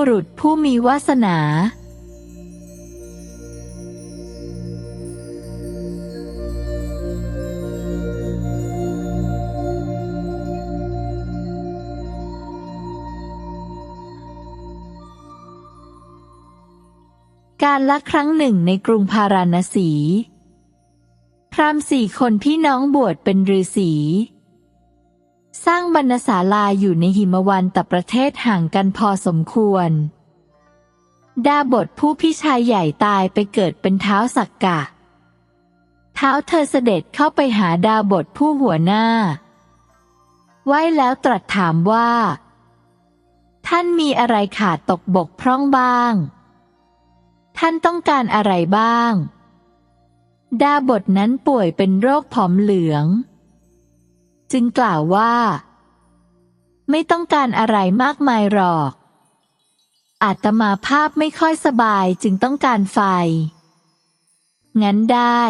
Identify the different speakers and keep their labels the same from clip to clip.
Speaker 1: บุรุษผู้มีวาสนา การละครั้งหนึ่งในกรุงพาราณสี พราหมณ์สี่คนพี่น้องบวชเป็นฤาษี สร้างบรรณศาลาอยู่ในหิมวันตประเทศห่างกันพอสมควร ดาบทผู้พี่ชายใหญ่ตายไปเกิดเป็นเท้าสักกะ เท้าเธอเสด็จเข้าไปหาดาบทผู้หัวหน้า ไหว้แล้วตรัสถามว่า ท่านมีอะไรขาดตกบกพร่องบ้าง ท่านต้องการอะไรบ้าง ดาบทนั้นป่วยเป็นโรคผอมเหลือง จึงกล่าวว่า ไม่ต้องการอะไรมากมายหรอก อาตมาภาพไม่ค่อยสบายจึงต้องการไฟ งั้นได้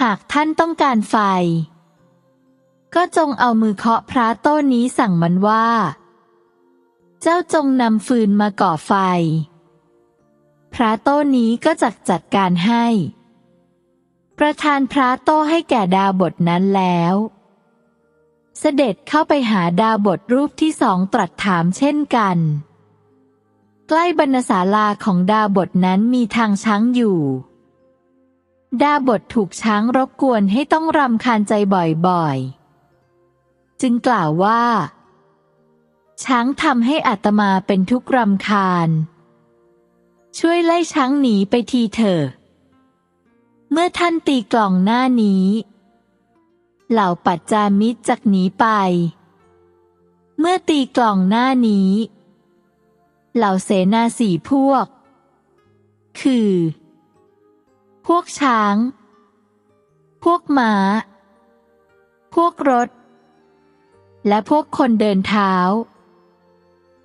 Speaker 1: หากท่านต้องการไฟ ก็จงเอามือเคาะพระโต้นี้สั่งมันว่า เจ้าจงนำฟืนมาก่อไฟ พระโต้นี้ก็จักจัดการให้ประธานพระโต้ให้แก่ดาบทนั้นแล้ว เสด็จเข้าไปหาดาบทรูปที่สองตรัสถามเช่นกัน ใกล้บรรณศาลาของดาบทนั้นมีทางช้างอยู่ ดาบทถูกช้างรบกวนให้ต้องรำคาญใจบ่อยๆ จึงกล่าวว่า ช้างทำให้อาตมาเป็นทุกข์รำคาญ ช่วยไล่ช้างหนีไปทีเถอะ เมื่อท่านตีกล่องหน้านี้ เหล่าปัจจามิตรจักหนีไป เมื่อตีกล่องหน้านี้ เหล่าเสนาสี่พวก คือ พวกช้าง พวกม้า พวกรถ และพวกคนเดินเท้า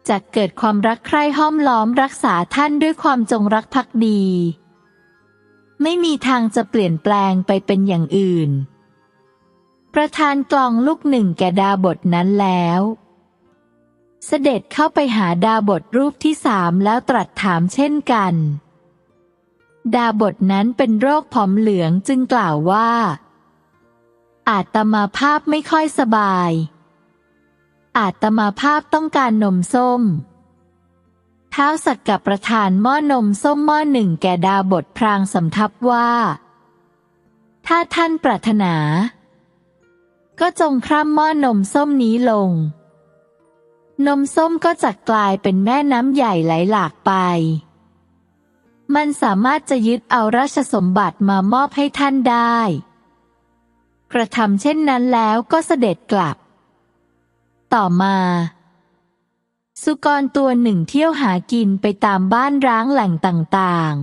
Speaker 1: จะเกิดความรักใคร่ห้อมล้อมรักษาท่านด้วยความจงรักภักดี ไม่มีทางจะเปลี่ยนแปลงไปเป็นอย่างอื่น ประธานกลองลูกหนึ่งแก่ดาบทนั้นแล้ว เสด็จเข้าไปหาดาบทรูปที่สามแล้วตรัสถามเช่นกัน ดาบทนั้นเป็นโรคผอมเหลืองจึงกล่าวว่า อาตมาภาพไม่ค่อยสบาย อาตมาภาพต้องการนมส้ม เท้าสักกับประธานหม้อนมส้มหม้อหนึ่งแก่ดาบทพรางสำทับว่า ถ้าท่านปรารถนา ก็จงคร่ำหม้อนมส้มนี้ลง นมส้มก็จะกลายเป็นแม่น้ำใหญ่ไหลหลากไป มันสามารถจะยึดเอาราชสมบัติมามอบให้ท่านได้ กระทำเช่นนั้นแล้วก็เสด็จกลับ ต่อมาสุกรตัวหนึ่งเที่ยวหากินไปตามบ้านร้างแหล่งต่าง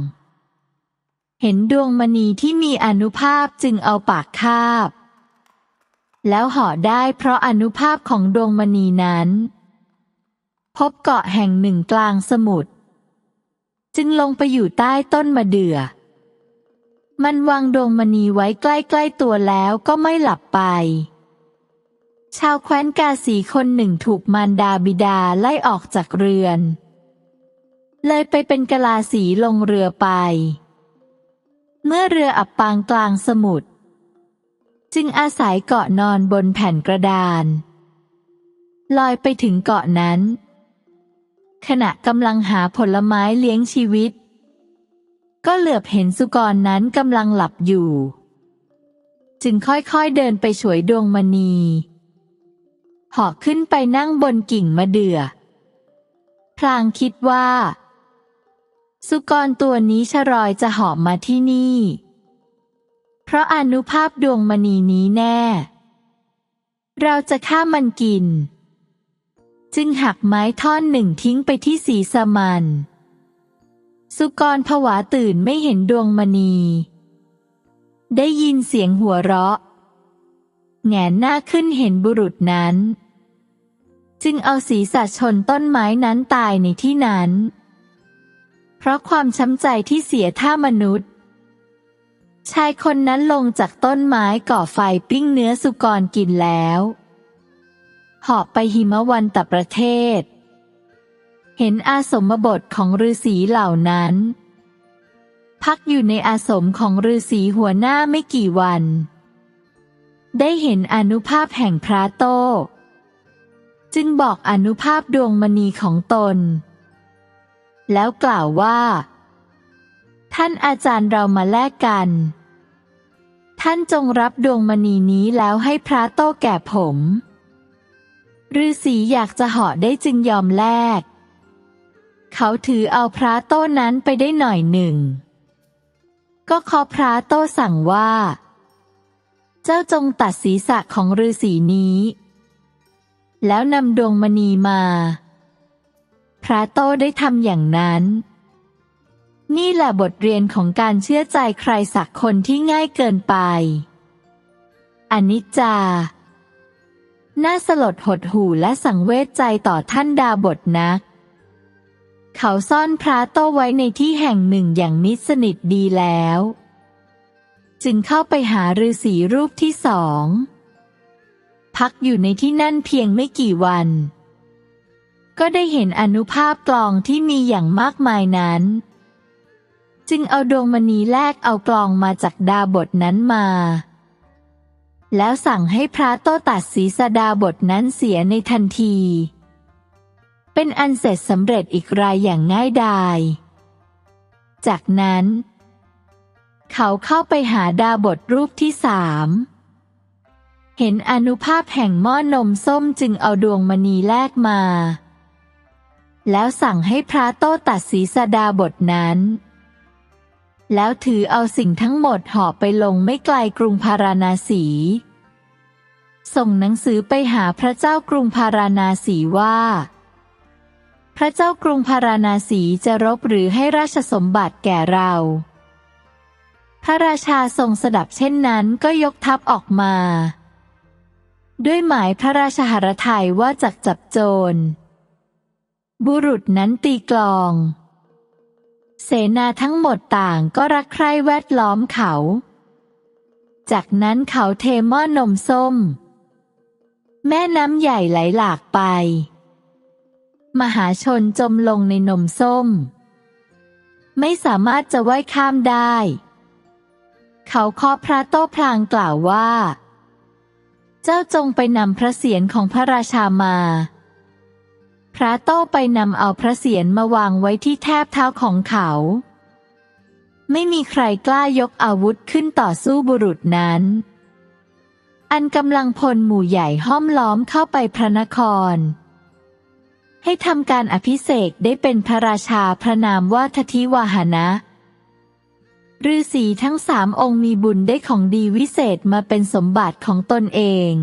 Speaker 1: ๆ เห็นดวงมณีที่มีอนุภาพจึงเอาปากคาบ แล้วห่อได้เพราะอนุภาพของดวงมณีนั้น พบเกาะแห่งหนึ่งกลางสมุทรจึงลงไปอยู่ใต้ต้นมะเดื่อ มันวางดวงมณีไว้ใกล้ๆตัวแล้วก็ไม่หลับไป ชาวแคว้นกาสีคนหนึ่งถูกมารดาบิดาไล่ออกจากเรือน เลยไปเป็นกะลาสีลงเรือไป เมื่อเรืออับปางกลางสมุทร จึงอาศัยเกาะนอนบนแผ่นกระดาน ลอยไปถึงเกาะนั้น ขณะกำลังหาผลไม้เลี้ยงชีวิต ก็เหลือบเห็นสุกรนั้นกำลังหลับอยู่ จึงค่อยๆเดินไปช่วยดวงมณีหาะขึ้นไปนั่งบนกิ่งมะเดื่อ พลางคิดว่า สุกรตัวนี้ชรอยจะหาะมาที่นี่ เพราะอนุภาพดวงมณีนี้แน่ เราจะฆ่ามันกิน จึงหักไม้ท่อนหนึ่งทิ้งไปที่ศีรษะมัน สุกรผวาตื่นไม่เห็นดวงมณี ได้ยินเสียงหัวเราะ แงนหน้าขึ้นเห็นบุรุษนั้น จึงเอาศีรษะชนต้นไม้นั้นตายในที่นั้น เพราะความช้ำใจที่เสียท่ามนุษย์ ชายคนนั้นลงจากต้นไม้ก่อไฟปิ้งเนื้อสุกรกินแล้วหอบไปหิมวันตประเทศ เห็นอาสมบทของฤาษีเหล่านั้น พักอยู่ในอาสมของฤาษีหัวหน้าไม่กี่วัน ได้เห็นอนุภาพแห่งพระโต จึงบอกอนุภาพดวงมณีของตน แล้วกล่าวว่า ท่านอาจารย์เรามาแลกกัน ท่านจงรับดวงมณีนี้แล้วให้พระโตแก่ผมฤาษีอยากจะเหาะได้จึงยอมแลก เขาถือเอาพระโต้นั้นไปได้หน่อยหนึ่ง ก็ขอพระโต้สั่งว่า เจ้าจงตัดศีรษะของฤาษีนี้ แล้วนำดวงมณีมา พระโต้ได้ทำอย่างนั้น นี่แหละบทเรียนของการเชื่อใจใครสักคนที่ง่ายเกินไป อนิจจา น่าสลดหดหู่และสังเวชใจต่อท่านดาบทนัก เขาซ่อนพระโต้ไว้ในที่แห่งหนึ่งอย่างมิสนิทดีแล้ว จึงเข้าไปหาฤาษีรูปที่สอง พักอยู่ในที่นั่นเพียงไม่กี่วัน ก็ได้เห็นอนุภาพกลองที่มีอย่างมากมายนั้น จึงเอาดวงมณีแลกเอากลองมาจากดาบทนั้นมา แล้วสั่งให้พระโตตัดศีรษดาบทนั้นเสียในทันที เป็นอันเสร็จสำเร็จอีกรายอย่างง่ายดาย จากนั้น เขาเข้าไปหาดาบทรูปที่สามเห็นอนุภาพแห่งหม้อนมส้มจึงเอาดวงมณีแลกมา แล้วสั่งให้พระโตตัดศีรษดาบทนั้น แล้วถือเอาสิ่งทั้งหมดห่อไปลงไม่ไกลกรุงพาราณาสี ส่งหนังสือไปหาพระเจ้ากรุงพาราณาสีว่า พระเจ้ากรุงพาราณาสีจะรบหรือให้ราชสมบัติแก่เรา พระราชาทรงสดับเช่นนั้นก็ยกทัพออกมา ด้วยหมายพระราชหฤทัยว่าจักจับโจร บุรุษนั้นตีกลอง เสนาทั้งหมดต่างก็รักใคร่แวดล้อมเขา จากนั้นเขาเทหม้อนมส้ม แม่น้ำใหญ่ไหลหลากไป มหาชนจมลงในนมส้ม ไม่สามารถจะว่ายข้ามได้ เขาเคาะพระโต้พลางกล่าวว่า เจ้าจงไปนำพระเศียรของพระราชามา พระโต้ไปนำเอาพระเศียรมาวางไว้ที่แทบเท้าของเขา ไม่มีใครกล้ายกอาวุธขึ้นต่อสู้บุรุษนั้น อันกำลังพลหมู่ใหญ่ห้อมล้อมเข้าไปพระนคร ให้ทำการอภิเษกได้เป็นพระราชาพระนามว่าทธิวาหนะฤาษีทั้งสามองค์มีบุญได้ของดีวิเศษมาเป็นสมบัติของตนเอง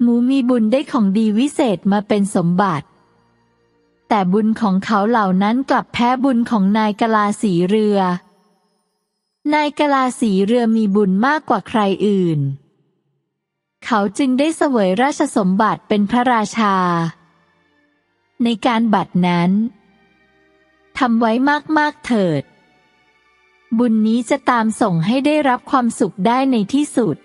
Speaker 1: หมูมีบุญได้ของดีวิเศษมาเป็นสมบัติ แต่บุญของเขาเหล่านั้นกลับแพ้บุญของนายกลาสีเรือ นายกลาสีเรือมีบุญมากกว่าใครอื่น เขาจึงได้เสวยราชสมบัติเป็นพระราชา ในการบัตรนั้นทำไว้มากๆเถิด บุญนี้จะตามส่งให้ได้รับความสุขได้ในที่สุด